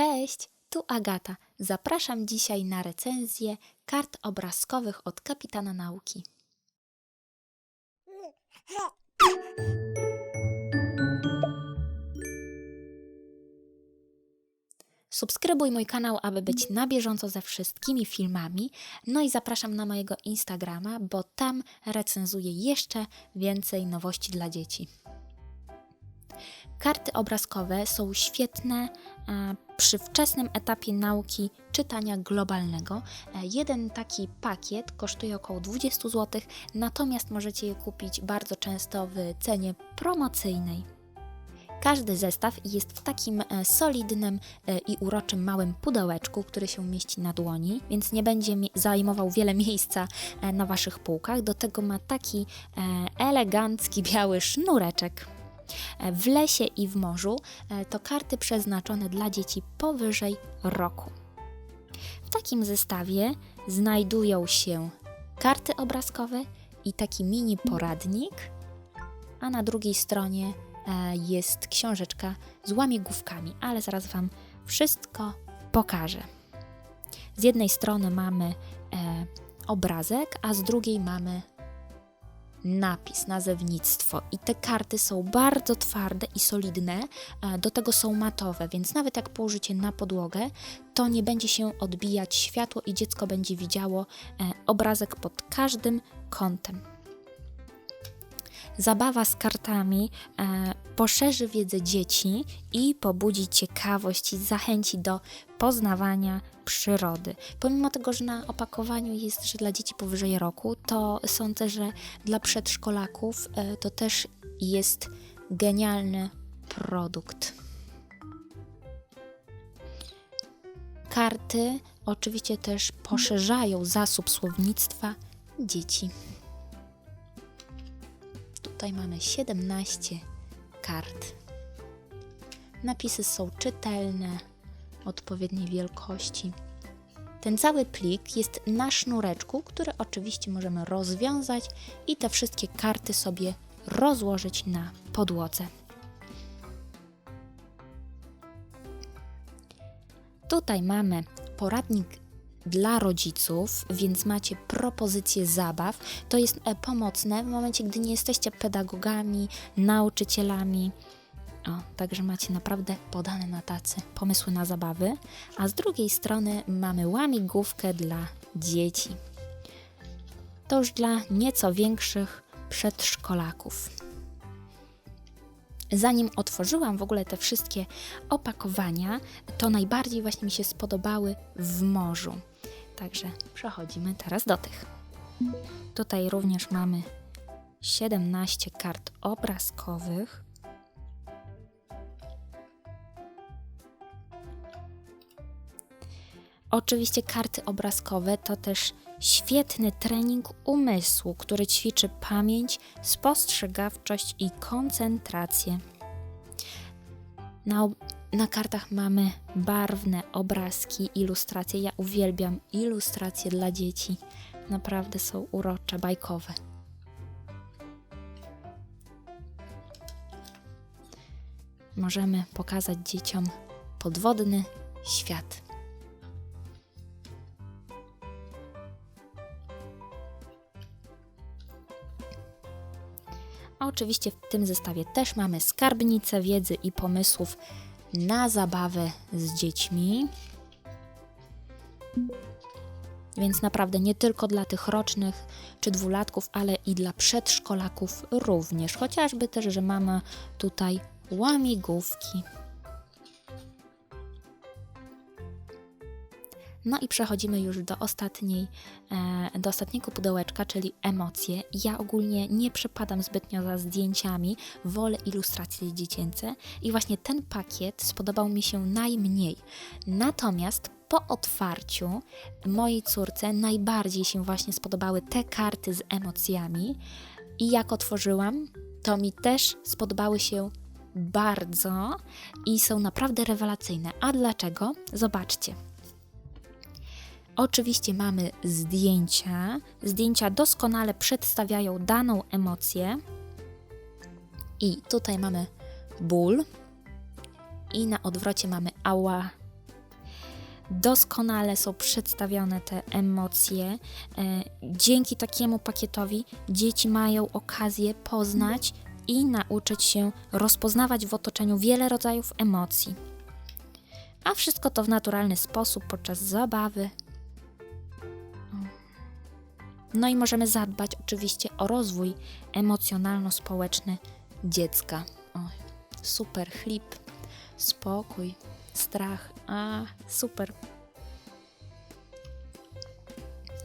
Cześć, tu Agata. Zapraszam dzisiaj na recenzję kart obrazkowych od kapitana nauki. Subskrybuj mój kanał, aby być na bieżąco ze wszystkimi filmami. No i zapraszam na mojego Instagrama, bo tam recenzuję jeszcze więcej nowości dla dzieci. Karty obrazkowe są świetne przy wczesnym etapie nauki czytania globalnego. E, Jeden taki pakiet kosztuje około 20 zł, natomiast możecie je kupić bardzo często w cenie promocyjnej. Każdy zestaw jest w takim e, solidnym e, i uroczym małym pudełeczku, który się mieści na dłoni, więc nie będzie zajmował wiele miejsca na Waszych półkach. Do tego ma taki elegancki biały sznureczek. E, W lesie i w morzu e, to karty przeznaczone dla dzieci powyżej roku. W takim zestawie znajdują się karty obrazkowe i taki mini poradnik, a na drugiej stronie e, jest książeczka z łamigłówkami, ale zaraz Wam wszystko pokażę. Z jednej strony mamy obrazek, a z drugiej mamy napis, nazewnictwo. I te karty są bardzo twarde i solidne, e, do tego są matowe, więc nawet jak położycie na podłogę, to nie będzie się odbijać światło i dziecko będzie widziało e, obrazek pod każdym kątem. Zabawa z kartami e, poszerzy wiedzę dzieci i pobudzi ciekawość i zachęci do poznawania przyrody. Pomimo tego, że na opakowaniu jest, że dla dzieci powyżej roku, to sądzę, że dla przedszkolaków e, to też jest genialny produkt. Karty oczywiście też poszerzają zasób słownictwa dzieci. Tutaj mamy 17 kart. Napisy są czytelne, odpowiedniej wielkości. Ten cały plik jest na sznureczku, który oczywiście możemy rozwiązać i te wszystkie karty sobie rozłożyć na podłodze. Tutaj mamy poradnik dla rodziców, więc macie propozycje zabaw. To jest e, pomocne w momencie, gdy nie jesteście pedagogami, nauczycielami. O, także macie naprawdę podane na tacy pomysły na zabawy. A z drugiej strony mamy łamigłówkę dla dzieci. To już dla nieco większych przedszkolaków. Zanim otworzyłam w ogóle te wszystkie opakowania, to najbardziej właśnie mi się spodobały w morzu. Także przechodzimy teraz do tych. Tutaj również mamy 17 kart obrazkowych. Oczywiście karty obrazkowe to też świetny trening umysłu, który ćwiczy pamięć, spostrzegawczość i koncentrację. Na, na kartach mamy barwne obrazki, ilustracje. Ja uwielbiam ilustracje dla dzieci. Naprawdę są urocze, bajkowe. Możemy pokazać dzieciom podwodny świat. Oczywiście w tym zestawie też mamy skarbnicę wiedzy i pomysłów na zabawę z dziećmi. Więc naprawdę nie tylko dla tych rocznych czy dwulatków, ale i dla przedszkolaków również. Chociażby też, że mamy tutaj łamigłówki. No i przechodzimy już do ostatniej, e, do ostatniego pudełeczka, czyli emocje. Ja ogólnie nie przepadam zbytnio za zdjęciami, wolę ilustracje dziecięce i właśnie ten pakiet spodobał mi się najmniej. Natomiast po otwarciu mojej córce najbardziej się właśnie spodobały te karty z emocjami i jak otworzyłam, to mi też spodobały się bardzo i są naprawdę rewelacyjne. A dlaczego? Zobaczcie. Oczywiście mamy zdjęcia. Zdjęcia doskonale przedstawiają daną emocję. I tutaj mamy ból. I na odwrocie mamy ała, doskonale są przedstawione te emocje. E, Dzięki takiemu pakietowi dzieci mają okazję poznać i nauczyć się rozpoznawać w otoczeniu wiele rodzajów emocji. A wszystko to w naturalny sposób podczas zabawy. No i możemy zadbać oczywiście o rozwój emocjonalno-społeczny dziecka. Oj, super, chlip, spokój, strach. A, super.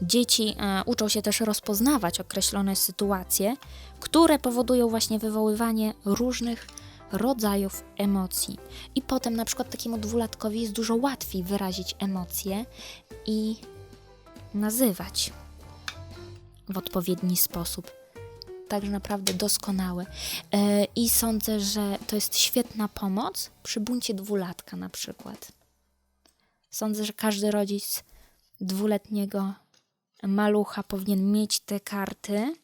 Dzieci e, uczą się też rozpoznawać określone sytuacje, które powodują właśnie wywoływanie różnych rodzajów emocji. I potem na przykład takiemu dwulatkowi jest dużo łatwiej wyrazić emocje i nazywać w odpowiedni sposób. Także naprawdę doskonałe. E, I sądzę, że to jest świetna pomoc przy buncie dwulatka na przykład. Sądzę, że każdy rodzic dwuletniego malucha powinien mieć te karty.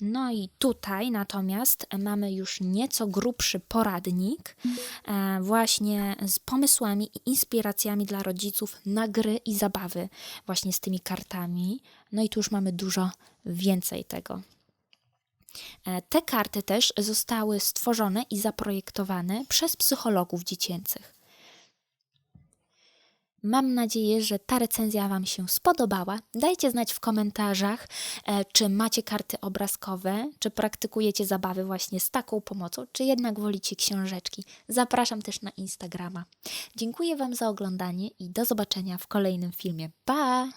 No i tutaj natomiast mamy już nieco grubszy poradnik, e, właśnie z pomysłami i inspiracjami dla rodziców na gry i zabawy, właśnie z tymi kartami. No i tu już mamy dużo więcej tego. E, Te karty też zostały stworzone i zaprojektowane przez psychologów dziecięcych. Mam nadzieję, że ta recenzja Wam się spodobała. Dajcie znać w komentarzach, e, czy macie karty obrazkowe, czy praktykujecie zabawy właśnie z taką pomocą, czy jednak wolicie książeczki. Zapraszam też na Instagrama. Dziękuję Wam za oglądanie i do zobaczenia w kolejnym filmie. Pa!